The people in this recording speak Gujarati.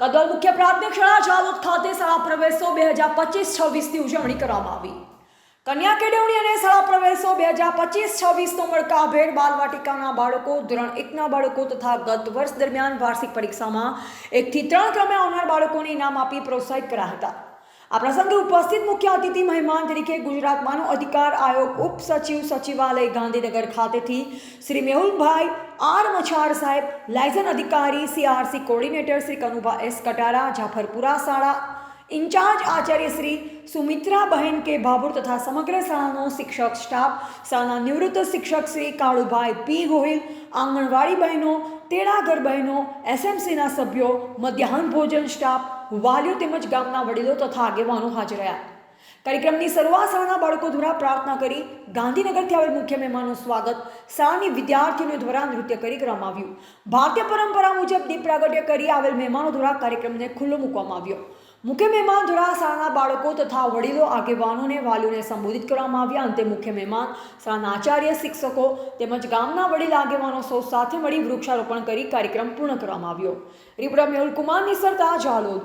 કદોલ મુખ્ય પ્રાથમિક શાળા જાલોદ ખાતે શાળા પ્રવેશો બે હજાર પચીસ છવ્વીસની ઉજવણી કરવામાં આવી. કન્યા કેળવણી અને શાળા પ્રવેશો બે હજાર પચીસ છવ્વીસનો મળકાભેર બાલવાટિકાના બાળકો, ધોરણ એકના બાળકો તથા ગત વર્ષ દરમિયાન વાર્ષિક પરીક્ષામાં એકથી ત્રણ ક્રમે આવનાર બાળકોને ઇનામ આપી પ્રોત્સાહિત કર્યા હતા. આ પ્રસંગે ઉપસ્થિત મુખ્ય અતિથિ મહેમાન તરીકે ગુજરાત માનવ અધિકાર આયોગ ઉપસચિવ સચિવાલય ગાંધીનગર ખાતેથી શ્રી મેહુલભાઈ આર મછાર સાહેબ, લાયઝન અધિકારી, CRC coordinator Shri Kanubha S Katara, Jafarpura શાળા ઇન્ચાર્જ આચાર્ય શ્રી સુમિત્રા બહેન કે ભાભુર તથા સમગ્ર શાળાનો શિક્ષક સ્ટાફ, શાળાના નિવૃત્ત શિક્ષક શ્રી કાળુભાઈ પી ગોહિલ, આંગણવાડી બહેનો તેડાગર બહેનો, એસએમસીના સભ્યો, મધ્યાહન ભોજન સ્ટાફ, વાલીઓ તેમજ ગામના વડીલો તથા આગેવાનો હાજર રહ્યા. કાર્યક્રમની શરૂઆત શાળાના બાળકો દ્વારા પ્રાર્થના કરી ગાંધીનગરથી આવેલ મુખ્ય મહેમાનનું સ્વાગત શાળાની વિદ્યાર્થીઓ દ્વારા નૃત્ય કરી કરવામાં આવ્યું. ભારતીય પરંપરા મુજબ દીપ પ્રાગટ્ય કરી આવેલ મહેમાનો દ્વારા કાર્યક્રમને ખુલ્લો મૂકવામાં આવ્યો. મુખ્ય મહેમાન દ્વારા શાળાના બાળકો તથા વડીલો, આગેવાનોને વાલીઓને સંબોધિત કરવામાં આવ્યા. અંતે મુખ્ય મહેમાન શાળાના આચાર્ય, શિક્ષકો તેમજ ગામના વડીલ, આગેવાનો સૌ સાથે મળી વૃક્ષારોપણ કરી કાર્યક્રમ પૂર્ણ કરવામાં આવ્યો. રિપોર્ટર મેહુલ કુમાર નિસરતા જાલોદ